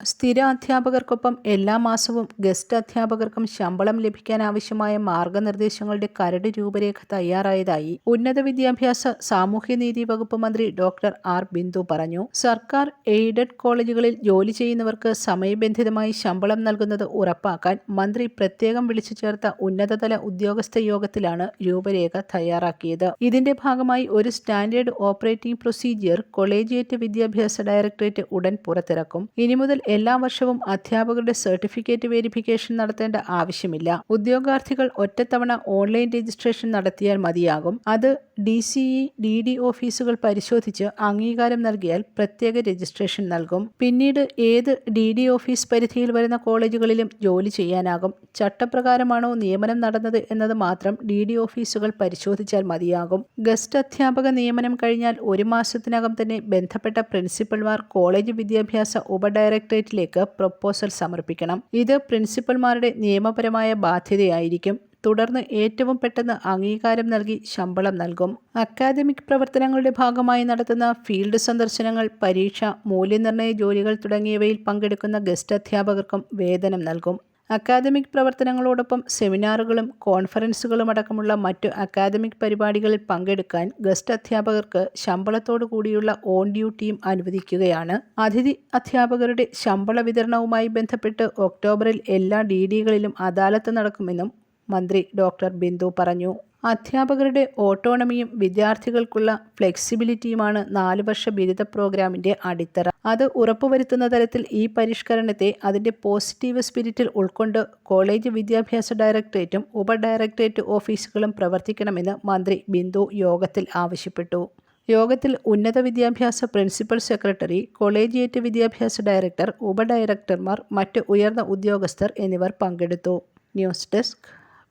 സ്ഥിര അധ്യാപകർക്കൊപ്പം എല്ലാ മാസവും ഗസ്റ്റ് അധ്യാപകർക്കും ശമ്പളം ലഭിക്കാൻ ആവശ്യമായ മാർഗനിർദ്ദേശങ്ങളുടെ കരട് രൂപരേഖ തയ്യാറായതായി ഉന്നത വിദ്യാഭ്യാസ സാമൂഹ്യനീതി വകുപ്പ് മന്ത്രി ഡോക്ടർ ആർ ബിന്ദു പറഞ്ഞു. സർക്കാർ എയ്ഡഡ് കോളേജുകളിൽ ജോലി ചെയ്യുന്നവർക്ക് സമയബന്ധിതമായി ശമ്പളം നൽകുന്നത് ഉറപ്പാക്കാൻ മന്ത്രി പ്രത്യേകം വിളിച്ചു ചേർത്ത ഉന്നതതല ഉദ്യോഗസ്ഥ യോഗത്തിലാണ് രൂപരേഖ തയ്യാറാക്കിയത്. ഇതിന്റെ ഭാഗമായി ഒരു സ്റ്റാൻഡേർഡ് ഓപ്പറേറ്റിംഗ് പ്രൊസീജിയർ കൊളേജിയേറ്റ് വിദ്യാഭ്യാസ ഡയറക്ടറേറ്റ് ഉടൻ പുറത്തിറക്കും. ഇനി മുതൽ എല്ലാ വർഷവും അധ്യാപകരുടെ സർട്ടിഫിക്കറ്റ് വെരിഫിക്കേഷൻ നടത്തേണ്ട ആവശ്യമില്ല. ഉദ്യോഗാർത്ഥികൾ ഒറ്റത്തവണ ഓൺലൈൻ രജിസ്ട്രേഷൻ നടത്തിയാൽ മതിയാകും. അത് ഡി സിഇ ഡി ഡി ഓഫീസുകൾ പരിശോധിച്ച് അംഗീകാരം നൽകിയാൽ പ്രത്യേക രജിസ്ട്രേഷൻ നൽകും. പിന്നീട് ഏത് ഡി ഡി ഓഫീസ് പരിധിയിൽ വരുന്ന കോളേജുകളിലും ജോലി ചെയ്യാനാകും. ചട്ടപ്രകാരമാണോ നിയമനം നടന്നത് എന്നത് മാത്രം ഡി ഡി ഓഫീസുകൾ പരിശോധിച്ചാൽ മതിയാകും. ഗസ്റ്റ് അധ്യാപക നിയമനം കഴിഞ്ഞാൽ ഒരു മാസത്തിനകം തന്നെ ബന്ധപ്പെട്ട പ്രിൻസിപ്പൽമാർ കോളേജ് വിദ്യാഭ്യാസ ഉപഡയറക്ടറേറ്റിലേക്ക് പ്രപ്പോസൽ സമർപ്പിക്കണം. ഇത് പ്രിൻസിപ്പൽമാരുടെ നിയമപരമായ ബാധ്യതയായിരിക്കും. തുടർന്ന് ഏറ്റവും പെട്ടെന്ന് അംഗീകാരം നൽകി ശമ്പളം നൽകും. അക്കാദമിക് പ്രവർത്തനങ്ങളുടെ ഭാഗമായി നടത്തുന്ന ഫീൽഡ് സന്ദർശനങ്ങൾ പരീക്ഷ മൂല്യനിർണയ ജോലികൾ തുടങ്ങിയവയിൽ പങ്കെടുക്കുന്ന ഗസ്റ്റ് അധ്യാപകർക്കും വേതനം നൽകും. അക്കാദമിക് പ്രവർത്തനങ്ങളോടൊപ്പം സെമിനാറുകളും കോൺഫറൻസുകളും അടക്കമുള്ള മറ്റു അക്കാദമിക് പരിപാടികളിൽ പങ്കെടുക്കാൻ ഗസ്റ്റ് അധ്യാപകർക്ക് ശമ്പളത്തോടു കൂടിയുള്ള ഓൺ ഡ്യൂട്ടിയും അനുവദിക്കുകയാണ്. അതിഥി അധ്യാപകരുടെ ശമ്പള വിതരണവുമായി ബന്ധപ്പെട്ട് ഒക്ടോബറിൽ എല്ലാ ഡി ഡികളിലും അദാലത്ത് നടക്കുമെന്നും മന്ത്രി ഡോക്ടർ ബിന്ദു പറഞ്ഞു. അധ്യാപകരുടെ ഓട്ടോണമിയും വിദ്യാർത്ഥികൾക്കുള്ള ഫ്ലെക്സിബിലിറ്റിയുമാണ് നാല് വർഷ ബിരുദ പ്രോഗ്രാമിന്റെ അടിത്തറ. അത് ഉറപ്പുവരുത്തുന്ന തരത്തിൽ ഈ പരിഷ്കരണത്തെ അതിന്റെ പോസിറ്റീവ് സ്പിരിറ്റിൽ ഉൾക്കൊണ്ട് കോളേജ് വിദ്യാഭ്യാസ ഡയറക്ടറേറ്റും ഉപ ഡയറക്ടറേറ്റ് ഓഫീസുകളും പ്രവർത്തിക്കണമെന്ന് മന്ത്രി ബിന്ദു യോഗത്തിൽ ആവശ്യപ്പെട്ടു. യോഗത്തിൽ ഉന്നത വിദ്യാഭ്യാസ പ്രിൻസിപ്പൽ സെക്രട്ടറി കൊളേജിയേറ്റ് വിദ്യാഭ്യാസ ഡയറക്ടർ ഉപ ഡയറക്ടർമാർ മറ്റ് ഉയർന്ന ഉദ്യോഗസ്ഥർ എന്നിവർ പങ്കെടുത്തു. News desk